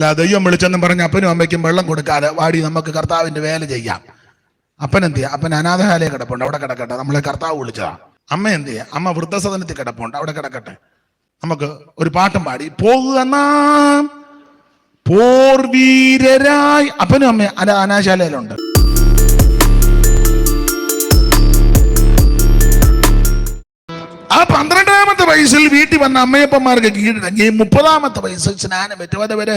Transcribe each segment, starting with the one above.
അല്ല ദൈവം വിളിച്ചെന്ന് പറഞ്ഞ അപ്പനും അമ്മയ്ക്കും വെള്ളം കൊടുക്കാതെ വാടി നമുക്ക് കർത്താവിന്റെ വേല ചെയ്യാം. അപ്പൻ എന്ത് ചെയ്യാം? അപ്പൻ അനാഥശാലയെ കിടപ്പുണ്ട്. അവിടെ കിടക്കട്ടെ. നമ്മളെ കർത്താവ് വിളിച്ചതാ. അമ്മ എന്ത് ചെയ്യാം? അമ്മ വൃദ്ധസദനത്തിൽ കിടപ്പുണ്ട്. അവിടെ കിടക്കട്ടെ. നമുക്ക് ഒരു പാട്ടും പാടി. പോകുക നാം അപ്പനും അമ്മ അന അനാശാലയിലുണ്ട്. ആ പന്ത്രണ്ടാമത്തെ വയസ്സിൽ വീട്ടിൽ വന്ന അമ്മയപ്പന്മാർക്ക് കീഴടങ്ങി മുപ്പതാമത്തെ വയസ്സിൽ സ്നാനം പറ്റും. അതുവരെ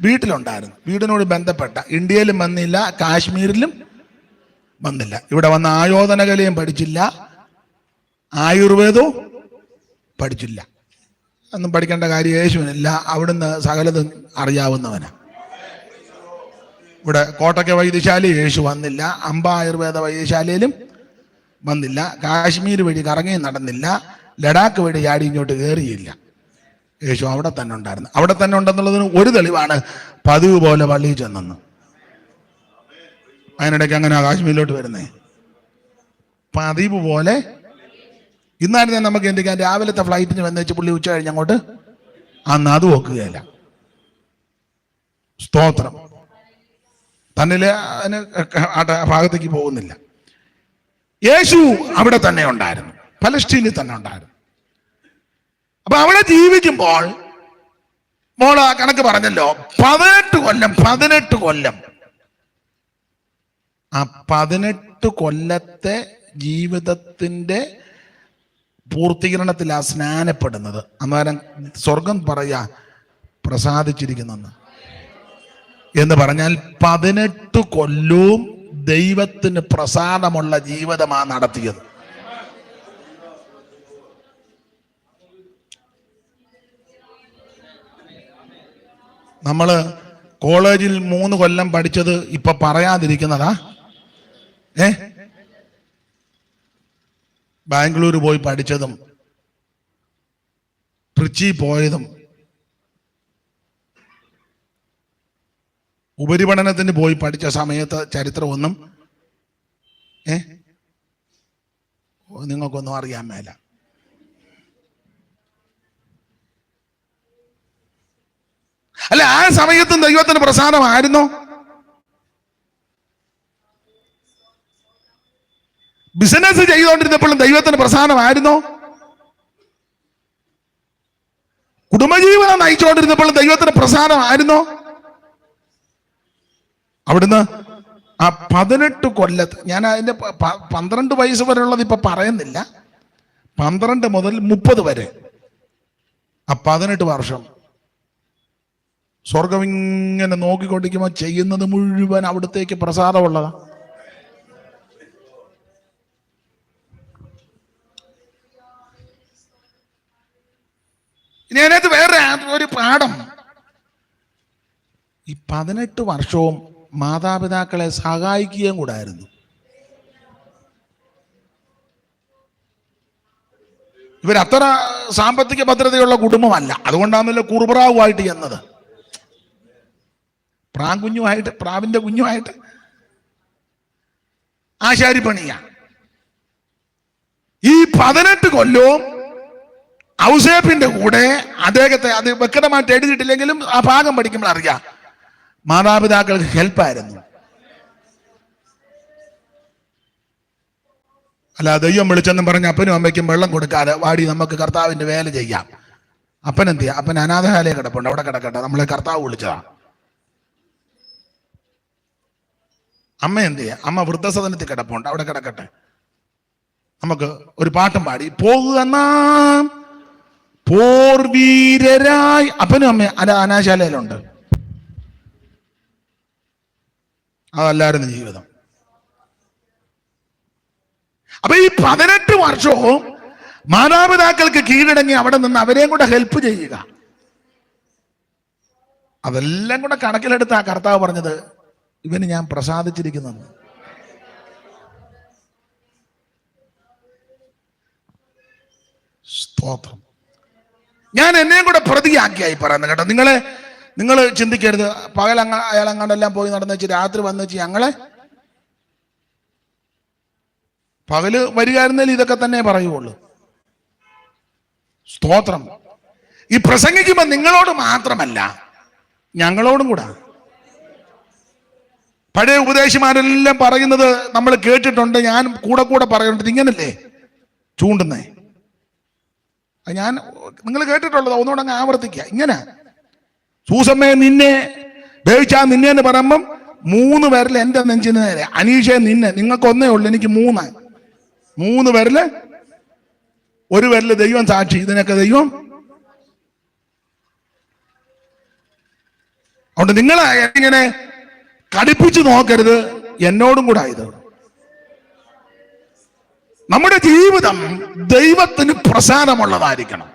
വീട്ടിലുണ്ടായിരുന്നു. വീടിനോട് ബന്ധപ്പെട്ട ഇന്ത്യയിലും വന്നില്ല കാശ്മീരിലും വന്നില്ല. ഇവിടെ വന്ന ആയോധന കലയും പഠിച്ചില്ല ആയുർവേദവും പഠിച്ചില്ല. ഒന്നും പഠിക്കേണ്ട കാര്യം യേശുവിനില്ല. അവിടുന്ന് സകലതും അറിയാവുന്നവന്. ഇവിടെ കോട്ടക്ക വൈദ്യശാല യേശു വന്നില്ല അമ്പ ആയുർവേദ വൈദ്യശാലയിലും വന്നില്ല കാശ്മീർ വഴി കറങ്ങി നടന്നില്ല ലഡാക്ക് വഴി ചാടി ഇങ്ങോട്ട് കയറിയില്ല യേശു അവിടെ തന്നെ ഉണ്ടായിരുന്നു. അവിടെ തന്നെ ഉണ്ടെന്നുള്ളതിന് ഒരു തെളിവാണ് പതിവ് പോലെ പള്ളിയിൽ ചെന്നെന്ന്. അതിനിടയ്ക്ക് അങ്ങനെ കാശ്മീരിലോട്ട് വരുന്നേ. പതിവ് പോലെ. ഇന്നായിരുന്നു നമുക്ക് എന്തിക്കാൻ രാവിലത്തെ ഫ്ലൈറ്റിന് വന്നേച്ച് പുള്ളി ഉച്ച കഴിഞ്ഞ് അങ്ങോട്ട് അന്ന് അത് നോക്കുകയല്ല. സ്തോത്രം. തന്നിൽ അതിന് ആ ഭാഗത്തേക്ക് പോകുന്നില്ല. യേശു അവിടെ തന്നെ ഉണ്ടായിരുന്നു. പലസ്റ്റീനിൽ തന്നെ ഉണ്ടായിരുന്നു. അപ്പൊ അവിടെ ജീവിക്കുമ്പോൾ മോൾ ആ കണക്ക് പറഞ്ഞല്ലോ പതിനെട്ട് കൊല്ലം പതിനെട്ട് കൊല്ലം. ആ പതിനെട്ട് കൊല്ലത്തെ ജീവിതത്തിന്റെ പൂർത്തീകരണത്തിൽ ആ സ്നാനപ്പെടുന്നത്. അന്നേരം സ്വർഗം പറയാ പ്രസാദിച്ചിരിക്കുന്നെന്ന്. എന്ന് പറഞ്ഞാൽ പതിനെട്ട് കൊല്ലവും ദൈവത്തിന് പ്രസാദമുള്ള ജീവിതമാണ് നടത്തിയത്. നമ്മൾ കോളേജിൽ മൂന്ന് കൊല്ലം പഠിച്ചത് ഇപ്പൊ പറയാതിരിക്കുന്നതാ. ഏ? ബാംഗ്ലൂർ പോയി പഠിച്ചതും ട്രിച്ചി പോയതും ഉപരിപഠനത്തിന് പോയി പഠിച്ച സമയത്ത് ചരിത്രമൊന്നും ഏ? നിങ്ങൾക്കൊന്നും അറിയാൻ മേല. അല്ല ആ സമയത്തും ദൈവത്തിന് പ്രസാദമായിരുന്നോ? ബിസിനസ് ചെയ്തുകൊണ്ടിരുന്നപ്പോഴും ദൈവത്തിന് പ്രസാദമായിരുന്നോ? കുടുംബജീവിതം നയിച്ചുകൊണ്ടിരുന്നപ്പോഴും ദൈവത്തിന് പ്രസാദമായിരുന്നോ? അവിടുന്ന് ആ പതിനെട്ട് കൊല്ലത്ത് ഞാൻ അതിന്റെ പന്ത്രണ്ട് വയസ്സ് വരെയുള്ളത് ഇപ്പൊ പറയുന്നില്ല. പന്ത്രണ്ട് മുതൽ മുപ്പത് വരെ. ആ പതിനെട്ട് വർഷം സ്വർഗം ഇങ്ങനെ നോക്കിക്കൊണ്ടിരിക്കുമ്പോൾ ചെയ്യുന്നത് മുഴുവൻ അവിടത്തേക്ക് പ്രസാദമുള്ളതാ. ഇനി വേറെ ഒരു പാഠം. ഈ പതിനെട്ട് വർഷവും മാതാപിതാക്കളെ സഹായിക്കുകയും കൂടായിരുന്നു. ഇവരത്ര സാമ്പത്തിക ഭദ്രതയുള്ള കുടുംബമല്ല. അതുകൊണ്ടാണല്ലോ കുറുപ്രാവുമായിട്ട് ചെന്നത്. പ്രാകുഞ്ഞുമായിട്ട് പ്രാവിന്റെ കുഞ്ഞുമായിട്ട്. ആശാരിപ്പണിയ ഈ പതിനെട്ട് കൊല്ലവും ഔസേപ്പിന്റെ കൂടെ അദ്ദേഹത്തെ അത് വ്യക്തമായിട്ട് എഴുതിയിട്ടില്ലെങ്കിലും ആ ഭാഗം പഠിക്കുമ്പോൾ അറിയാം. മാതാപിതാക്കൾക്ക് ഹെൽപ്പായിരുന്നു. അല്ല ദൈവം വിളിച്ചെന്നും പറഞ്ഞ് അപ്പനും അമ്മയ്ക്കും വെള്ളം കൊടുക്കാതെ വാടി നമുക്ക് കർത്താവിന്റെ വേല ചെയ്യാം. അപ്പൻ എന്ത് ചെയ്യാം അപ്പൻ അനാഥശാലയെ കിടപ്പുണ്ട്. അവിടെ കിടക്കട്ടെ. നമ്മളെ കർത്താവ് വിളിച്ചതാ. അമ്മ എന്ത് ചെയ്യാം? അമ്മ വൃദ്ധസദനത്തിൽ കിടപ്പുണ്ട്. അവിടെ കിടക്കട്ടെ. നമുക്ക് ഒരു പാട്ടും പാടി. പോകുക നാം പോർവീരരായി. അപ്പനും അമ്മ അല്ല അനാശാലയിലുണ്ട്. അതല്ലായിരുന്നു ജീവിതം. അപ്പൊ ഈ പതിനെട്ട് വർഷവും മാതാപിതാക്കൾക്ക് കീഴടങ്ങി അവിടെ നിന്ന് അവരെയും കൂടെ ഹെൽപ്പ് ചെയ്യുക. അതെല്ലാം കൂടെ കണക്കിലെടുത്ത് ആ കർത്താവ് പറഞ്ഞത് ഇവന് ഞാൻ പ്രസാദിച്ചിരിക്കുന്നെന്ന് സ്തോത്രം. ഞാൻ എന്നെയും കൂടെ പ്രതിയാക്കിയായി പറയുന്നത് കേട്ടോ. നിങ്ങളെ നിങ്ങൾ ചിന്തിക്കരുത്. പകൽ അങ്ങ അയാൾ അങ്ങോട്ടെല്ലാം പോയി നടന്നു വെച്ച് രാത്രി വന്നു വെച്ച് ഞങ്ങളെ പകൽ വരികയായിരുന്നേൽ ഇതൊക്കെ തന്നെ പറയുള്ളൂ സ്തോത്രം. ഈ പ്രസംഗിക്കുമ്പോൾ നിങ്ങളോട് മാത്രമല്ല ഞങ്ങളോടും കൂടാ. പഴയ ഉപദേശിമാരെല്ലാം പറയുന്നത് നമ്മൾ കേട്ടിട്ടുണ്ട് ഞാൻ കൂടെ കൂടെ പറയുന്നുണ്ട്. ഇങ്ങനല്ലേ? ചൂണ്ടുന്നേ. ഞാൻ നിങ്ങൾ കേട്ടിട്ടുള്ളത് ഒന്നുകൂടെ അങ്ങ് ആവർത്തിക്കുക. ഇങ്ങനെ. സൂസമ്മയെ നിന്നെ ദേവിച്ചാ നിന്നെ എന്ന് പറയുമ്പം മൂന്ന് പേരിൽ എന്റെ നെഞ്ചിന് നേരെ. അനീഷയെ നിന്നെ. നിങ്ങൾക്ക് ഒന്നേ ഉള്ളൂ എനിക്ക് മൂന്ന്. മൂന്ന് പേരിൽ ഒരു പേരിൽ ദൈവം സാക്ഷി. ഇതിനൊക്കെ ദൈവം. അതുകൊണ്ട് നിങ്ങൾ ഇങ്ങനെ കടുപ്പിച്ച് നോക്കരുത്. എന്നോടും കൂടെ ആയത്. നമ്മുടെ ജീവിതം ദൈവത്തിന് പ്രസാദമുള്ളതായിരിക്കണം.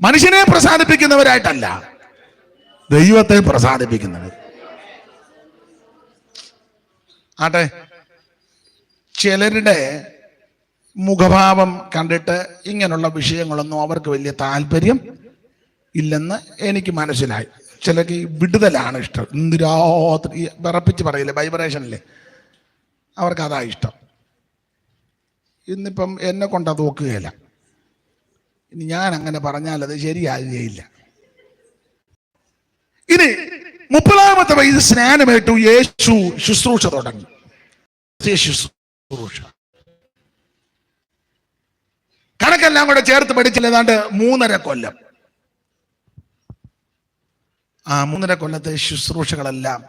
മനുഷ്യനെ പ്രസാദിപ്പിക്കുന്നവരായിട്ടല്ല ദൈവത്തെ പ്രസാദിപ്പിക്കുന്നത്. ആട്ടെ ചിലരുടെ മുഖഭാവം കണ്ടിട്ട് ഇങ്ങനെയുള്ള വിഷയങ്ങളൊന്നും അവർക്ക് വലിയ താല്പര്യം ഇല്ലെന്ന് എനിക്ക് മനസ്സിലായി. ചിലർക്ക് ഈ വിടുതലാണ് ഇഷ്ടം. ഇന്ന് രാത്രി വിറപ്പിച്ച് പറയില്ലേ? വൈബ്രേഷനില്ലേ അവർക്ക് അതാ ഇഷ്ടം. ഇന്നിപ്പം എന്നെ കൊണ്ട് അത് ഇനി ഞാൻ അങ്ങനെ പറഞ്ഞാൽ അത് ശരിയാകുകയില്ല. ഇനി മുപ്പതാമത്തെ വയസ്സ് സ്നാനമേറ്റു യേശു ശുശ്രൂഷ തുടങ്ങി. ശുശ്രൂഷ. കണക്കെല്ലാം കൂടെ ചേർത്ത് പഠിച്ചില്ല ഏതാണ്ട് മൂന്നര കൊല്ലം. ആ മൂന്നര കൊല്ലത്തെ ശുശ്രൂഷകളെല്ലാം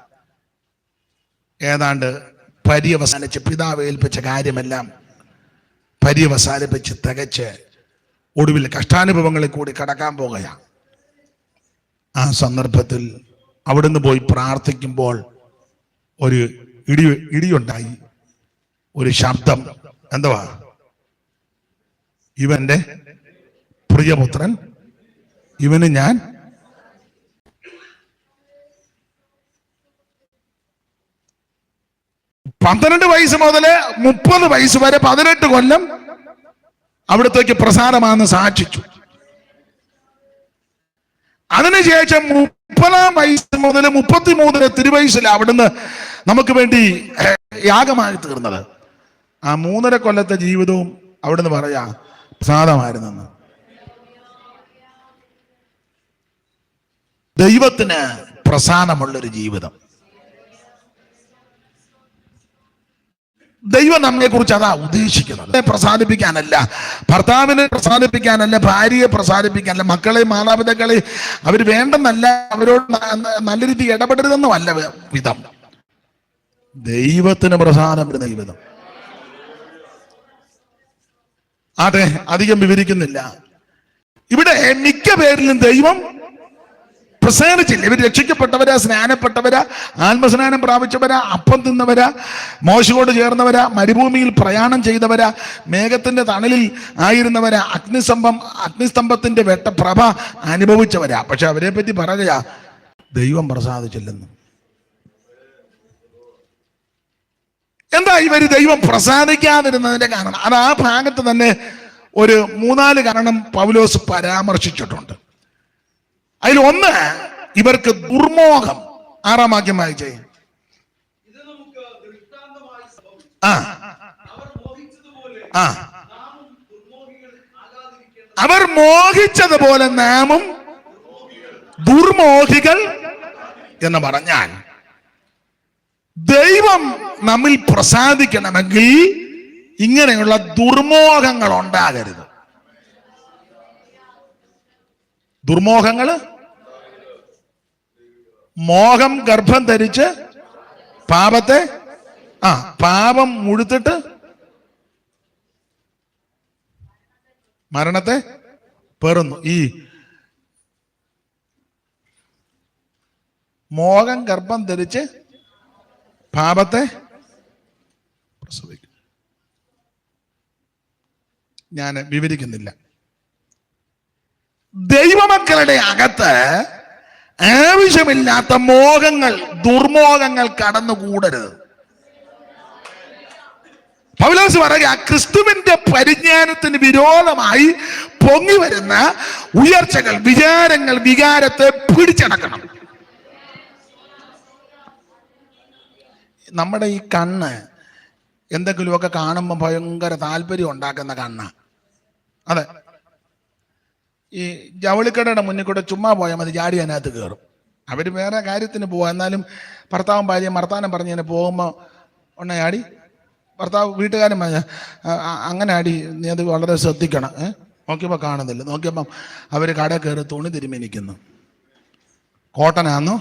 ഏതാണ്ട് പര്യവസാനിച്ച് പിതാവ് ഏൽപ്പിച്ച കാര്യമെല്ലാം പര്യവസാനിപ്പിച്ച് തികച്ച് ഒടുവിൽ കഷ്ടാനുഭവങ്ങളിൽ കൂടി കടക്കാൻ പോകുകയാണ് ആ സന്ദർഭത്തിൽ അവിടുന്ന് പോയി പ്രാർത്ഥിക്കുമ്പോൾ ഒരു ഇടി ഇടിയുണ്ടായി. ഒരു ശബ്ദം. എന്തുവാ? ഇവന്റെ പ്രിയപുത്രൻ ഇവന് ഞാൻ പന്ത്രണ്ട് വയസ്സ് മുതൽ മുപ്പത് വയസ്സ് വരെ പതിനെട്ട് കൊല്ലം അവിടത്തേക്ക് പ്രസാരമാണെന്ന് സാക്ഷിച്ചു. അതിനുശേഷം മുപ്പതാം വയസ്സ് മുതൽ മുപ്പത്തിമൂന്നിന് തിരുവയസ്സിൽ അവിടുന്ന് നമുക്ക് വേണ്ടി യാഗമായി തീർന്നത്. ആ മൂന്നര കൊല്ലത്തെ ജീവിതവും അവിടുന്ന് പറയാ പ്രസാദമായിരുന്നെന്ന്. ദൈവത്തിന് പ്രസാദമുള്ളൊരു ജീവിതം. ദൈവം നമ്മെ കുറിച്ച് അതാ ഉദ്ദേശിക്കുന്നത്. പ്രസാദിപ്പിക്കാനല്ല ഭർത്താവിനെ പ്രസാദിപ്പിക്കാനല്ല ഭാര്യയെ പ്രസാദിപ്പിക്കാനല്ല മക്കളെ മാതാപിതാക്കളെ അവർ വേണ്ടെന്നല്ല അവരോട് നല്ല രീതി ഇടപെടരുതെന്നും അല്ല വിധം. ദൈവത്തിന് പ്രസാദം വരുന്ന അതെ അധികം വിവരിക്കുന്നില്ല. ഇവിടെ മിക്ക പേരിലും ദൈവം പ്രസേനിച്ചില്ല ഇവർ രക്ഷിക്കപ്പെട്ടവരാ സ്നാനപ്പെട്ടവരാ ആത്മസ്നാനം പ്രാപിച്ചവരാ അപ്പം തിന്നവരാ മോശയോട് ചേർന്നവരാ മരുഭൂമിയിൽ പ്രയാണം ചെയ്തവരാ മേഘത്തിന്റെ തണലിൽ ആയിരുന്നവരാ അഗ്നിസ്തംഭം അഗ്നിസ്തംഭത്തിന്റെ വെട്ട പ്രഭ അനുഭവിച്ചവരാ. പക്ഷെ അവരെ പറ്റി പറയുക ദൈവം പ്രസാദിച്ചില്ലെന്ന്. എന്താ ഇവർ ദൈവം പ്രസാദിക്കാതിരുന്നതിന്റെ കാരണം? അത് ആ ഭാഗത്ത് തന്നെ ഒരു മൂന്നാൽ കാരണം പൗലോസ് പരാമർശിച്ചിട്ടുണ്ട്. അതിൽ ഒന്ന് ഇവർക്ക് ദുർമോഹം. ആറാം വാക്യം വായിച്ചേ. ആ. അവർ മോഹിച്ചതുപോലെ നാമും ദുർമോഹികൾ എന്ന് പറഞ്ഞാൽ ദൈവം നമ്മിൽ പ്രസാദിക്കണമെങ്കിൽ ഇങ്ങനെയുള്ള ദുർമോഹങ്ങൾ ഉണ്ടാകരുത്. ദുർമോഹങ്ങൾ മോഹം ഗർഭം ധരിച്ച് പാപത്തെ ആ പാപം മുഴുത്തിട്ട് മരണത്തെ പേറുന്നു. ഈ മോഹം ഗർഭം ധരിച്ച് പാപത്തെ ഞാൻ വിവരിക്കുന്നില്ല. ദൈവമക്കളുടെ അകത്ത് ആവശ്യമില്ലാത്ത മോഹങ്ങൾ ദുർമോഹങ്ങൾ കടന്നുകൂടരുത്. പൗലോസ് പറയുക ക്രിസ്തുവിന്റെ പരിജ്ഞാനത്തിന് വിരോധമായി പൊങ്ങി വരുന്ന ഉയർച്ചകൾ വിചാരങ്ങൾ വികാരത്തെ പിടിച്ചടക്കണം. നമ്മുടെ ഈ കണ്ണ് എന്തെങ്കിലുമൊക്കെ കാണുമ്പോൾ ഭയങ്കര താല്പര്യം ഉണ്ടാക്കുന്ന കണ്ണ. അതെ. ഈ ജവളിക്കടയുടെ മുന്നിൽ കൂടെ ചുമ്മാ പോയാൽ മതി ജാടി അതിനകത്ത് കയറും അവർ വേറെ കാര്യത്തിന് പോവാ. എന്നാലും ഭർത്താവും ഭാര്യയും വർത്താനം പറഞ്ഞ് തന്നെ പോകുമ്പോൾ ഉണ്ണ ആടി ഭർത്താവ് വീട്ടുകാരൻ പറഞ്ഞ "ആ, ആ, അങ്ങനെ ആടി നീ അത് വളരെ ശ്രദ്ധിക്കണം ഏഹ് നോക്കിയപ്പോൾ കാണുന്നില്ല. നോക്കിയപ്പം അവർ കട കയറി തുണി തിരുമേനിക്കുന്നു കോട്ടനാന്നോ?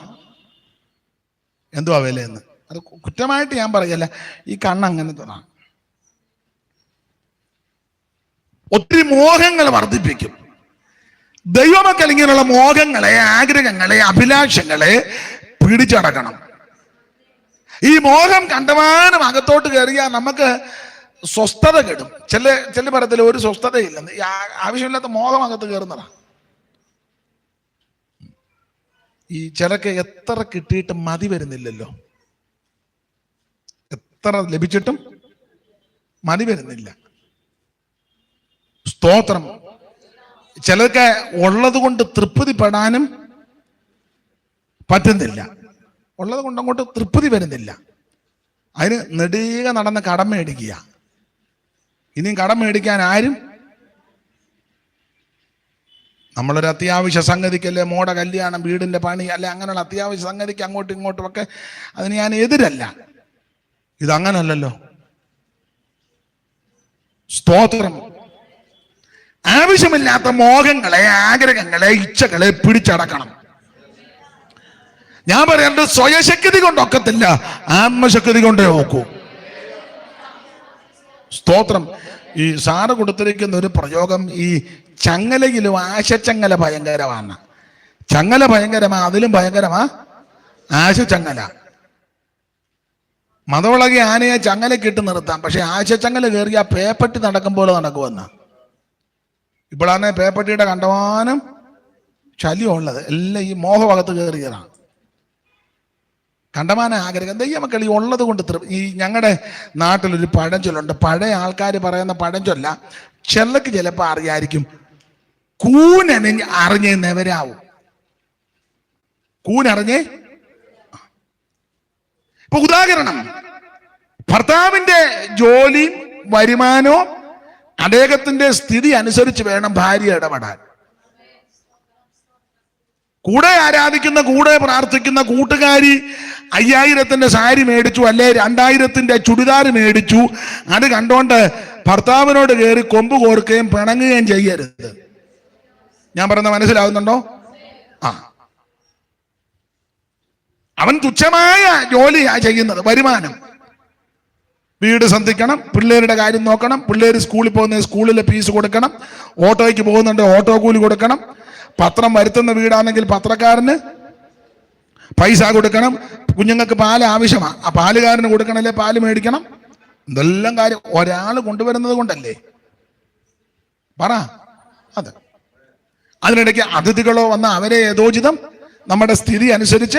എന്തുവാ വിലയെന്ന്? അത് കുറ്റമായിട്ട് ഞാൻ പറയല്ല ഈ കണ്ണ് തുറ ഒത്തിരി മോഹങ്ങൾ വർദ്ധിപ്പിക്കും. ദൈവമക്കൾ ഇങ്ങനെയുള്ള മോഹങ്ങളെ ആഗ്രഹങ്ങളെ അഭിലാഷങ്ങളെ പിടിച്ചടക്കണം. ഈ മോഹം കണ്ടമാനം അകത്തോട്ട് കയറിയാൽ നമുക്ക് സ്വസ്ഥത കിടും. ചില ചില പറയത്തില്ല ഒരു സ്വസ്ഥതയില്ല. ആവശ്യമില്ലാത്ത മോഹം അകത്ത് കയറുന്നതാ. ഈ ചിലക്ക് എത്ര കിട്ടിയിട്ട് മതി വരുന്നില്ലല്ലോ. എത്ര ലഭിച്ചിട്ടും മതി വരുന്നില്ല. സ്തോത്രം. ചിലർക്ക് ഉള്ളത് കൊണ്ട് തൃപ്തിപ്പെടാനും പറ്റുന്നില്ല. ഉള്ളത് കൊണ്ട് അങ്ങോട്ട് തൃപ്തി വരുന്നില്ല. അതിന് നെടുക നടന്ന് കടം മേടിക്കുക. ഇനിയും കടം മേടിക്കാൻ ആരും നമ്മളൊരു അത്യാവശ്യ സംഗതിക്കല്ലേ മോട കല്യാണം വീടിന്റെ പണി അല്ലെ അങ്ങനെയുള്ള അത്യാവശ്യ സംഗതിക്ക് അങ്ങോട്ടും ഇങ്ങോട്ടും ഒക്കെ അതിന് ഞാൻ എതിരല്ല. ഇതങ്ങനല്ലോ സ്തോത്രം. ആവശ്യമില്ലാത്ത മോഹങ്ങളെ ആഗ്രഹങ്ങളെ ഇച്ഛകളെ പിടിച്ചടക്കണം. ഞാൻ പറയേണ്ടത് സ്വയശക്തി കൊണ്ടൊക്കത്തില്ല ആത്മശക്തി കൊണ്ടേ നോക്കൂ. സ്തോത്രം. ഈ സാറ് കൊടുത്തിരിക്കുന്ന ഒരു പ്രയോഗം ഈ ചങ്ങലയിലും ആശച്ചങ്ങല ഭയങ്കരമാണ്. ചങ്ങല ഭയങ്കരമാ അതിലും ഭയങ്കരമാ. ആശച്ചങ്ങല മതവിളകി ആനയെ ചങ്ങലക്കിട്ട് നിർത്താം പക്ഷെ ആശച്ചങ്ങല കയറി ആ പേപ്പറ്റി നടക്കും പോലെ നടക്കുമെന്ന. ഇപ്പോഴാണ് പേപ്പട്ടിയുടെ കണ്ടമാനം ശല്യമുള്ളത് എല്ലാം ഈ മോഹഭാഗത്ത് കയറിയതാണ്. കണ്ടമാന ആഗ്രഹം. ദയ്യമക്കളി ഉള്ളത് കൊണ്ട് ഈ ഞങ്ങളുടെ നാട്ടിലൊരു പഴഞ്ചൊല്ലുണ്ട്. പഴയ ആൾക്കാർ പറയുന്ന പഴഞ്ചൊല്ല ചെല്ലക്ക് ചിലപ്പോൾ അറിയായിരിക്കും. കൂനനെ അറിഞ്ഞേ നെവരാവും. കൂനറിഞ്ഞേ ഇപ്പൊ ഉദാഹരണം. ഭർത്താവിന്റെ ജോലിയും വരുമാനവും അദ്ദേഹത്തിന്റെ സ്ഥിതി അനുസരിച്ച് വേണം ഭാര്യ ഇടപെടാൻ. കൂടെ ആരാധിക്കുന്ന കൂടെ പ്രാർത്ഥിക്കുന്ന കൂട്ടുകാരി അയ്യായിരത്തിന്റെ സാരി മേടിച്ചു അല്ലെ രണ്ടായിരത്തിന്റെ ചുടിദാർ മേടിച്ചു. അത് കണ്ടോണ്ട് ഭർത്താവിനോട് കയറി കൊമ്പ് കോർക്കുകയും പിണങ്ങുകയും ചെയ്യരുത്. ഞാൻ പറയുന്ന മനസ്സിലാവുന്നുണ്ടോ? ആ. അവൻ തുച്ഛമായ ജോലിയാ ചെയ്യുന്നത് വരുമാനം. വീട് സന്ധിക്കണം പിള്ളേരുടെ കാര്യം നോക്കണം പിള്ളേർ സ്കൂളിൽ പോകുന്ന സ്കൂളിലെ ഫീസ് കൊടുക്കണം ഓട്ടോയ്ക്ക് പോകുന്നുണ്ട് ഓട്ടോ കൂലി കൊടുക്കണം. പത്രം വരുത്തുന്ന വീടാണെങ്കിൽ പത്രക്കാരന് പൈസ കൊടുക്കണം. കുഞ്ഞുങ്ങൾക്ക് പാൽ ആവശ്യമാണ് ആ പാലുകാരന് കൊടുക്കണല്ലേ പാൽ മേടിക്കണം? ഇതെല്ലാം കാര്യം ഒരാൾ കൊണ്ടുവരുന്നത് കൊണ്ടല്ലേ? പറ. അതെ. അതിനിടയ്ക്ക് അതിഥികളോ വന്ന അവരെ യഥോചിതം നമ്മുടെ സ്ഥിതി അനുസരിച്ച്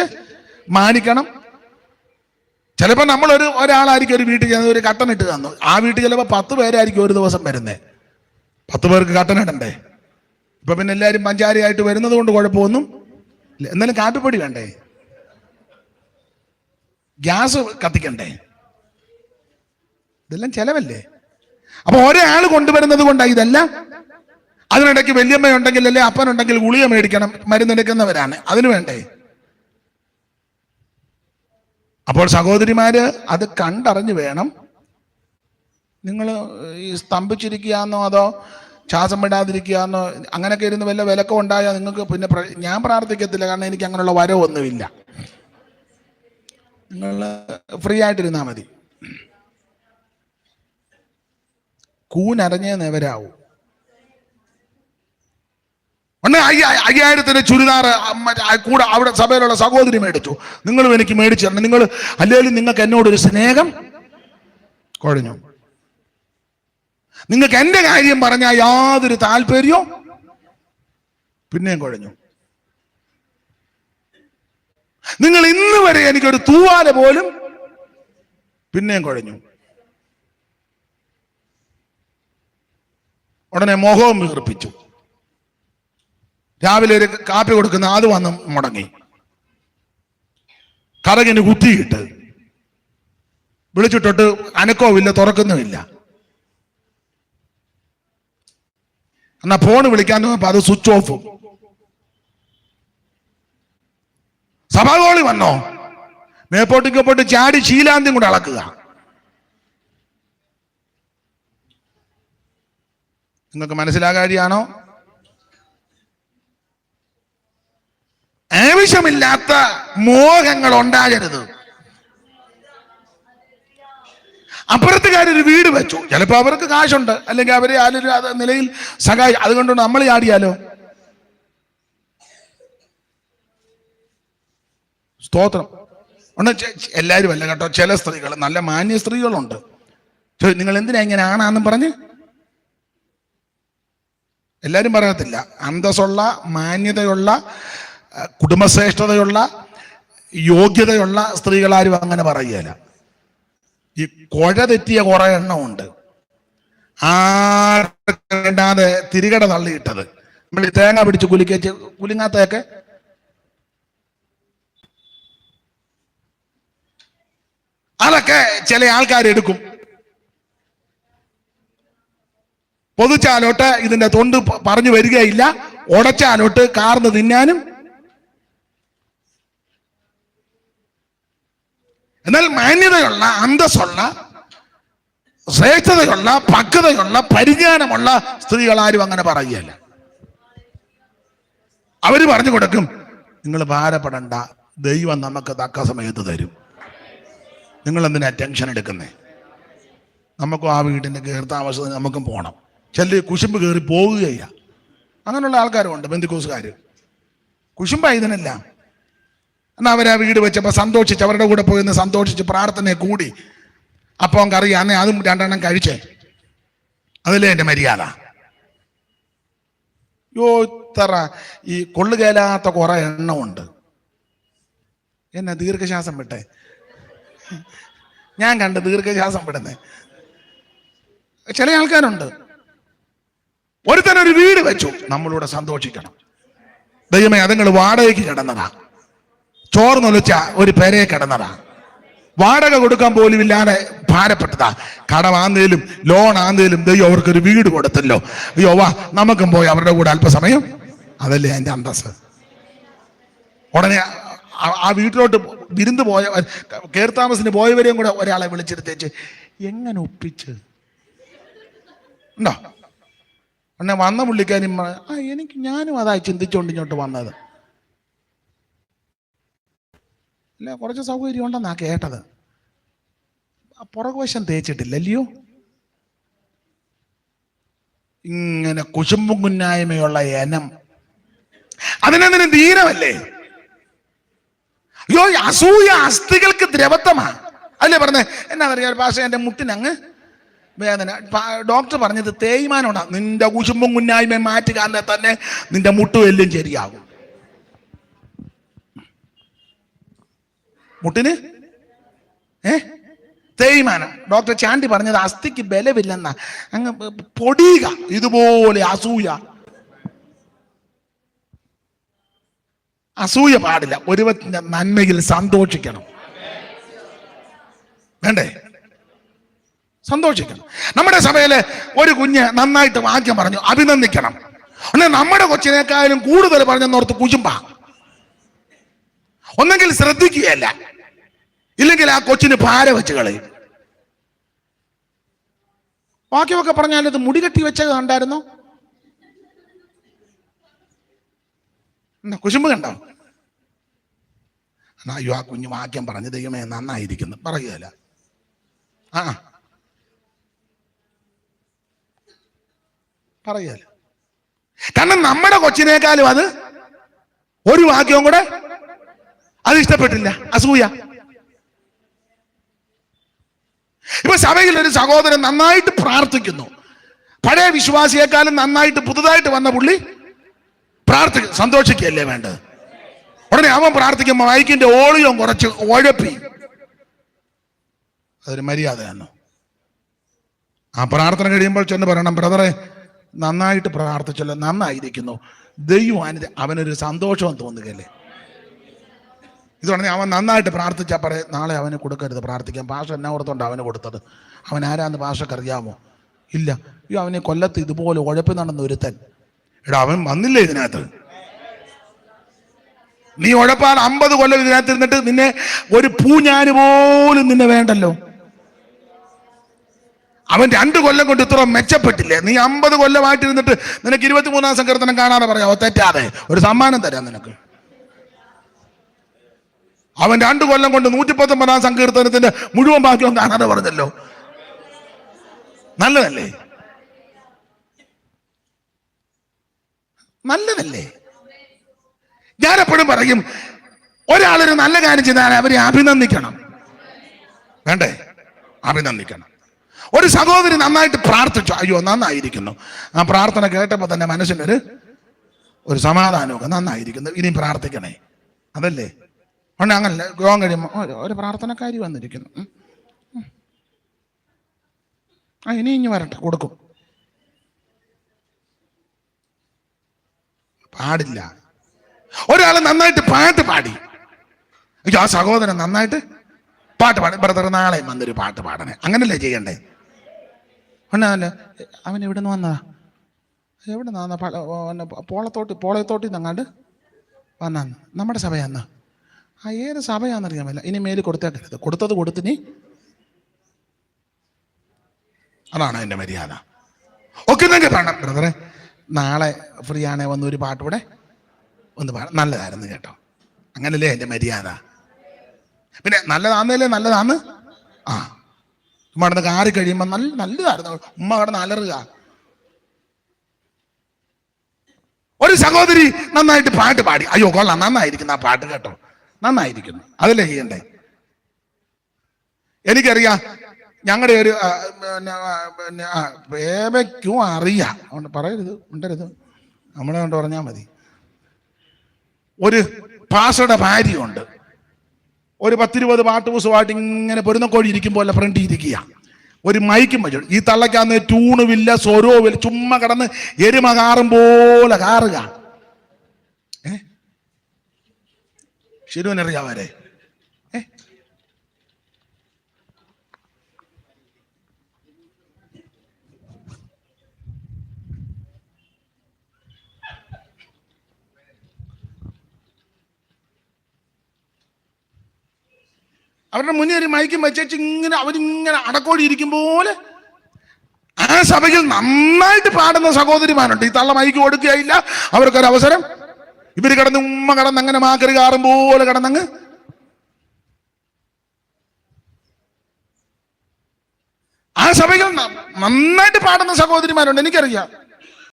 മാനിക്കണം. ചിലപ്പോൾ നമ്മളൊരു ഒരാളായിരിക്കും ഒരു വീട്ടിൽ ചെന്ന് ഒരു കട്ടൻ ഇട്ട് തന്നു. ആ വീട്ടിൽ ചിലപ്പോൾ പത്ത് പേരായിരിക്കും ഒരു ദിവസം വരുന്നത് പത്ത് പേർക്ക് കട്ടൻ ഇടണ്ടേ? ഇപ്പം പിന്നെ എല്ലാവരും പഞ്ചാരിയായിട്ട് വരുന്നത് കൊണ്ട് കുഴപ്പമൊന്നും ഇല്ല. എന്നാലും കാപ്പിപ്പൊടി വേണ്ടേ? ഗ്യാസ് കത്തിക്കണ്ടേ? ഇതെല്ലാം ചെലവല്ലേ? അപ്പൊ ഒരാൾ കൊണ്ടുവരുന്നത് കൊണ്ടാണ് ഇതല്ല. അതിനിടയ്ക്ക് വല്യമ്മ ഉണ്ടെങ്കിൽ അല്ലെ അപ്പനുണ്ടെങ്കിൽ ഗുളിക മേടിക്കണം മരുന്നെടുക്കുന്നവരാണ് അതിനു വേണ്ടേ? അപ്പോൾ സഹോദരിമാര് അത് കണ്ടറിഞ്ഞു വേണം. നിങ്ങൾ ഈ സ്തംഭിച്ചിരിക്കുകയെന്നോ അതോ ശ്വാസം വിടാതിരിക്കുകയാന്നോ അങ്ങനെയൊക്കെ ഇരുന്ന് വല്ല വിലക്കം ഉണ്ടായാൽ നിങ്ങൾക്ക് പിന്നെ ഞാൻ പ്രാർത്ഥിക്കത്തില്ല കാരണം എനിക്ക് അങ്ങനെയുള്ള വരവൊന്നുമില്ല. നിങ്ങൾ ഫ്രീ ആയിട്ടിരുന്നാൽ മതി. കൂനറിഞ്ഞേ നെവരാവൂ. ഒന്ന് അയ്യ- അയ്യായിരത്തിന്റെ ചുരിദാർ കൂടെ അവിടെ സഭയിലുള്ള സഹോദരി മേടിച്ചു. നിങ്ങളും എനിക്ക് മേടിച്ചു തരണം. നിങ്ങൾ അല്ലെങ്കിൽ നിങ്ങൾക്ക് എന്നോടൊരു സ്നേഹം കുഴഞ്ഞു. നിങ്ങൾക്ക് എന്റെ കാര്യം പറഞ്ഞാൽ യാതൊരു താല്പര്യവും പിന്നെയും കുഴഞ്ഞു. നിങ്ങൾ ഇന്ന് വരെ എനിക്കൊരു തൂവാല പോലും പിന്നെയും കുഴഞ്ഞു. ഉടനെ മോഹവും വീർപ്പിച്ചു രാവിലെ ഒരു കാപ്പി കൊടുക്കുന്ന അത് വന്ന് മുടങ്ങി. കറകിന് കുത്തിയിട്ട് വിളിച്ചിട്ടൊട്ട് അനക്കവുമില്ല തുറക്കുന്നുമില്ല. എന്നാ ഫോൺ വിളിക്കാൻ നോക്കുമ്പോ അത് സ്വിച്ച് ഓഫ് സഭാഗോളി വന്നോ? മേപ്പോട്ടിക്ക് പോയിട്ട് ചാടി ശീലാന്തിയും കൂടെ അളക്കുക. നിങ്ങൾക്ക് മനസ്സിലാകാരിയാണോ ആവശ്യമില്ലാത്ത മോഹങ്ങൾ ഉണ്ടാകരുത്. അപ്പുറത്തുകാരൊരു വീട് വെച്ചു. ചിലപ്പോൾ അവർക്ക് കാശുണ്ട്. അല്ലെങ്കിൽ അവരെ ആരൊരു നിലയിൽ സഹായി അതുകൊണ്ട് നമ്മൾ ചാടിയാലോ? സ്തോത്രം. ഉണ്ട്. എല്ലാവരും അല്ല കേട്ടോ. ചില സ്ത്രീകൾ നല്ല മാന്യ സ്ത്രീകളുണ്ട്. നിങ്ങൾ എന്തിനാ ഇങ്ങനെ ആണാന്നും പറഞ്ഞ്? എല്ലാവരും പറയത്തില്ല. അന്തസ്സുള്ള മാന്യതയുള്ള കുടുംബശ്രേഷ്ഠതയുള്ള യോഗ്യതയുള്ള സ്ത്രീകളാരും അങ്ങനെ പറയുകയില്ല ഈ കുഴ തെറ്റിയ കുറെ എണ്ണമുണ്ട്. ആണ്ടാതെ തിരികട തള്ളിയിട്ടത്. നമ്മൾ തേങ്ങ പിടിച്ച് കുലിക്കച്ച് കുലിങ്ങാത്തയൊക്കെ അതൊക്കെ ചില ആൾക്കാർ എടുക്കും പൊതുച്ചാലോട്ട് ഇതിന്റെ തൊണ്ട് പറഞ്ഞു വരികയില്ല. ഉടച്ചാലോട്ട് കാർന്ന് തിന്നാനും എന്നാൽ മാന്യതയുള്ള അന്തസ്സുള്ള ശ്രേഷ്ഠതയുള്ള പക്വതയുള്ള പരിജ്ഞാനമുള്ള സ്ത്രീകൾ ആരും അങ്ങനെ പറയുകയല്ല. അവർ പറഞ്ഞു കൊടുക്കും നിങ്ങൾ ഭാരപ്പെടണ്ട ദൈവം നമുക്ക് തക്ക സമയത്ത് തരും. നിങ്ങൾ എന്തിനാ ടെൻഷൻ എടുക്കുന്നേ? നമുക്കും ആ വീടിന്റെ കീർത്താവസ്ഥ നമുക്കും പോകണം ചില കുശുമ്പ് കയറി പോവുകയില്ല. അങ്ങനെയുള്ള ആൾക്കാരുണ്ട് ബന്ധുക്കോസുകാർ കുശുമ്പായി ഇതിനെല്ലാം എന്നാൽ അവർ ആ വീട് വെച്ചപ്പോൾ സന്തോഷിച്ച് അവരുടെ കൂടെ പോയി നിന്ന് സന്തോഷിച്ച് പ്രാർത്ഥനയെ കൂടി. അപ്പം കറി അന്നേ അതും രണ്ടെണ്ണം കഴിച്ചേ. അതല്ലേ എന്റെ മര്യാദ. യോ ഇത്ര ഈ കൊള്ളുകേലാത്ത കുറെ എണ്ണമുണ്ട്. എന്നെ ദീർഘശ്വാസം വിട്ടെ. ഞാൻ കണ്ട് ദീർഘശ്വാസം വിടുന്നേ. ചില ആൾക്കാരുണ്ട്. ഒരുത്തനൊരു വീട് വെച്ചു. നമ്മളിവിടെ സന്തോഷിക്കണം. ദൈവമേ അതുങ്ങൾ വാടകയ്ക്ക് കിടന്നതാ. ചോർന്നൊലിച്ച ഒരു പെരയെ കിടന്നതാ. വാടക കൊടുക്കാൻ പോലും ഇല്ലാതെ ഭാരപ്പെട്ടതാ. കടമാന്നേലും ലോൺ ആന്നേലും ദൈവം അവർക്കൊരു വീട് കൊടുത്തല്ലോ. അയ്യോ വാ നമുക്കും പോയി അവരുടെ കൂടെ അല്പസമയം. അതല്ലേ എന്റെ അന്തസ് ഉടനെ ആ- ആ വീട്ടിലോട്ട് വിരുന്ന് പോയ കയർത്താമസിന് പോയവരെയും കൂടെ ഒരാളെ വിളിച്ചെടുത്തേച്ച് എങ്ങനെ ഒപ്പിച്ച്? ഉണ്ടോ? ഉടനെ വന്ന പുള്ളിക്കാരും ആ എനിക്ക് ഞാനും അതായി ചിന്തിച്ചുകൊണ്ട് ഇങ്ങോട്ട് വന്നത്. അല്ല? കുറച്ച് സൗകര്യം ഉണ്ടെന്നാ കേട്ടത്. പുറകുവശം തേച്ചിട്ടില്ല അല്ലയോ? ഇങ്ങനെ കുശുമ്പും കുന്നായ്മയുള്ള എനം അതിനെന്തിനും ധീരമല്ലേ അയ്യോ അസൂയ അസ്ഥികൾക്ക് ദ്രവത്വമാ. അല്ലേ പറഞ്ഞേ? എന്നാ പറയാ പാഷ എന്റെ മുട്ടിനങ്ങ് വേദന. ഡോക്ടർ പറഞ്ഞത് തേയ്മാനോടാ. നിന്റെ കുശുമ്പും കുന്നായ്മയും മാറ്റുക തന്നെ നിന്റെ മുട്ടും ശരിയാകും. മുട്ടിന്? ഏ? തേയ്മാനം. ഡോക്ടർ ചാണ്ടി പറഞ്ഞത് അസ്ഥിക്ക് ബലമില്ലെന്ന. അങ്ങ് പൊടിയുക. ഇതുപോലെ അസൂയ. അസൂയ പാടില്ല. ഒരുവത്തിന്റെ നന്മയിൽ സന്തോഷിക്കണം. വേണ്ടേ? സന്തോഷിക്കണം. നമ്മുടെ സഭയിൽ ഒരു കുഞ്ഞ് നന്നായിട്ട് വാക്യം പറഞ്ഞു. അഭിനന്ദിക്കണം. അല്ലെ നമ്മുടെ കൊച്ചിനേക്കാളും കൂടുതൽ പറഞ്ഞെന്നോർത്ത് കുശുമ്പ. ഒന്നെങ്കിൽ ശ്രദ്ധിക്കുകയല്ല. ഇല്ലെങ്കിൽ ആ കൊച്ചിന് ഭാര വെച്ച് കളയും. വാക്യമൊക്കെ പറഞ്ഞാൽ ഇത് മുടികെട്ടി വെച്ചത് കണ്ടായിരുന്നോ? കുശുമ്പ് കണ്ടോ? എന്നാ അയ്യോ ആ കുഞ്ഞു വാക്യം പറഞ്ഞു ദൈവമേ നന്നായിരിക്കുന്നു. പറയുകയല്ല. ആ. പറയുകയല്ല. കാരണം നമ്മുടെ കൊച്ചിനേക്കാളും അത് ഒരു വാക്യവും കൂടെ അത് ഇഷ്ടപ്പെട്ടില്ല. അസൂയ. ഇപ്പൊ സഭയിൽ ഒരു സഹോദരൻ നന്നായിട്ട് പ്രാർത്ഥിക്കുന്നു. പഴയ വിശ്വാസിയെക്കാളും നന്നായിട്ട് പുതുതായിട്ട് വന്ന പുള്ളി പ്രാർത്ഥി സന്തോഷിക്കുകയല്ലേ വേണ്ടത്? ഉടനെ അവൻ പ്രാർത്ഥിക്കുമ്പോൾ മൈക്കിന്റെ ഓളിയും കുറച്ച് ഉഴപ്പി. അതൊരു മര്യാദയാണ്. ആ പ്രാർത്ഥന കഴിയുമ്പോൾ ചെന്ന് പറയണം ബ്രദറെ നന്നായിട്ട് പ്രാർത്ഥിച്ചല്ലോ നന്നായിരിക്കുന്നു. ദൈവം അവനൊരു സന്തോഷം തോന്നുകയല്ലേ? ഇതുകൊണ്ട് അവൻ നന്നായിട്ട് പ്രാർത്ഥിച്ചാൽ പറയും നാളെ അവന് കൊടുക്കരുത് പ്രാർത്ഥിക്കാൻ ഭാഷ എന്നെ ഓർത്തുകൊണ്ട് അവന് കൊടുത്തത്? അവൻ ആരാന്ന് ഭാഷക്ക് അറിയാമോ? ഇല്ല. ഈ അവനെ കൊല്ലത്ത് ഇതുപോലെ ഉഴപ്പ് നടന്ന ഒരുത്തൻ. എടാ അവൻ വന്നില്ല ഇതിനകത്ത്? നീ ഉഴപ്പാൻ അമ്പത് കൊല്ലം ഇതിനകത്ത് ഇരുന്നിട്ട് നിന്നെ ഒരു പൂഞ്ഞാന് പോലും നിന്നെ വേണ്ടല്ലോ. അവൻ രണ്ട് കൊല്ലം കൊണ്ട് ഇത്ര മെച്ചപ്പെട്ടില്ലേ? നീ അമ്പത് കൊല്ലമായിട്ടിരുന്നിട്ട് നിനക്ക് ഇരുപത്തിമൂന്നാം സങ്കീർത്തനം കാണാതെ പറയാമോ തെറ്റാതെ. ഒരു സമ്മാനം തരാം നിനക്ക്. അവൻ രണ്ടു കൊല്ലം കൊണ്ട് നൂറ്റി പത്തൊമ്പതാം സങ്കീർത്തനത്തിന്റെ മുഴുവൻ ബാക്കിയും കാണാതെ പറഞ്ഞല്ലോ? നല്ലതല്ലേ? നല്ലതല്ലേ? ഞാൻ എപ്പോഴും പറയും ഒരാളൊരു നല്ല കാര്യം ചെയ്താൽ അവരെ അഭിനന്ദിക്കണം. വേണ്ടേ? അഭിനന്ദിക്കണം. ഒരു സഹോദരി നന്നായിട്ട് പ്രാർത്ഥിച്ചു. അയ്യോ നന്നായിരിക്കുന്നു. ആ പ്രാർത്ഥന കേട്ടപ്പോൾ തന്നെ മനസ്സിനൊരു ഒരു സമാധാനമൊക്കെ നന്നായിരിക്കുന്നു. ഇനിയും പ്രാർത്ഥിക്കണേ. അതല്ലേ? ഉണ്ട് അങ്ങനല്ല. യോഗം കഴിയുമ്പോൾ ഒരു- പ്രാർത്ഥനക്കാരി വന്നിരിക്കുന്നു. ആ ഇനി ഇനി വരട്ടെ കൊടുക്കും. പാടില്ല. ഒരാൾ നന്നായിട്ട് പാട്ട് പാടി. ആ സഹോദരൻ നന്നായിട്ട് പാട്ട് പാടി. ബ്രദർ നാളെ വന്നൊരു പാട്ട് പാടണേ. അങ്ങനല്ലേ ചെയ്യണ്ടേ? ഉണ്ടല്ല അവൻ എവിടെ നിന്ന് വന്നതാ എവിടെ നിന്ന് പോളത്തോട്ടി പോളയത്തോട്ടി നിന്നങ്ങാണ്ട് വന്നാന്ന്. നമ്മുടെ സഭയാന്ന്. ആ ഏത് സഭയാണെന്നറിയാമല്ല ഇനി മേൽ കൊടുത്തേക്കരുത്. കൊടുത്തത് കൊടുത്തിനി അതാണ് എന്റെ മര്യാദ. ഒക്കെ നിങ്ങൾക്ക് വേണം ബ്രദറെ നാളെ ഫ്രീ ആണേ വന്ന് ഒരു പാട്ട് ഇവിടെ ഒന്ന് പാടാം. നല്ലതായിരുന്നു കേട്ടോ. അങ്ങനല്ലേ എന്റെ മര്യാദ? പിന്നെ നല്ലതാന്നല്ലേ നല്ലതാന്ന്? ആ. ഉമ്മ കിടന്ന് കാറി കഴിയുമ്പോൾ നല്ല നല്ലതായിരുന്നു. ഉമ്മ കിടന്ന് അലറുക. ഒരു സഹോദരി നന്നായിട്ട് പാട്ട് പാടി. അയ്യോ കൊള്ളാം. നന്നായിരിക്കുന്ന ആ പാട്ട് കേട്ടോ. നന്നായിരിക്കുന്നു. അതല്ലേ ചെയ്യണ്ടേ എനിക്കറിയാം ഞങ്ങളുടെ ഒരു പിന്നെ, അറിയാം. അതുകൊണ്ട് പറയരുത് ഉണ്ടരുത് നമ്മളെ കൊണ്ട് പറഞ്ഞാൽ മതി. ഒരു പാസയുടെ ഭാര്യയുണ്ട്. ഒരു പത്തിരുപത് പാട്ട് പുസ്തകമായിട്ട് ഇങ്ങനെ പൊരുന്നക്കോഴി ഇരിക്കുമ്പോൾ അല്ല ഫ്രണ്ട് ഇരിക്കുക. ഒരു മൈക്കും വെച്ചു ഈ തള്ളയ്ക്കാന്ന് ട്യൂണുമില്ല സ്വരവുമില്ല ചുമ്മാ കിടന്ന് എരുമ കാറും പോലെ കാറുക. ശരിവനറിയാവരെ? ഏ? അവരുടെ മുന്നേ ഒരു മൈക്കും വെച്ചു ഇങ്ങനെ അവരിങ്ങനെ അടക്കോടി ഇരിക്കും പോലെ ആ സഭയിൽ നന്നായിട്ട് പാടുന്ന സഹോദരിമാരുണ്ട്. ഈ തള്ള മൈക്ക് കൊടുക്കുകയില്ല. അവർക്കൊരു അവസരം ഇവർ കടന്ന് ഉമ്മ കടന്ന് അങ്ങനെ മാക്കറി കാറും പോലെ കടന്നങ്ങ്. ആ സഭയിൽ നന്നായിട്ട് പാടുന്ന സഹോദരിമാരുണ്ട് എനിക്കറിയാം.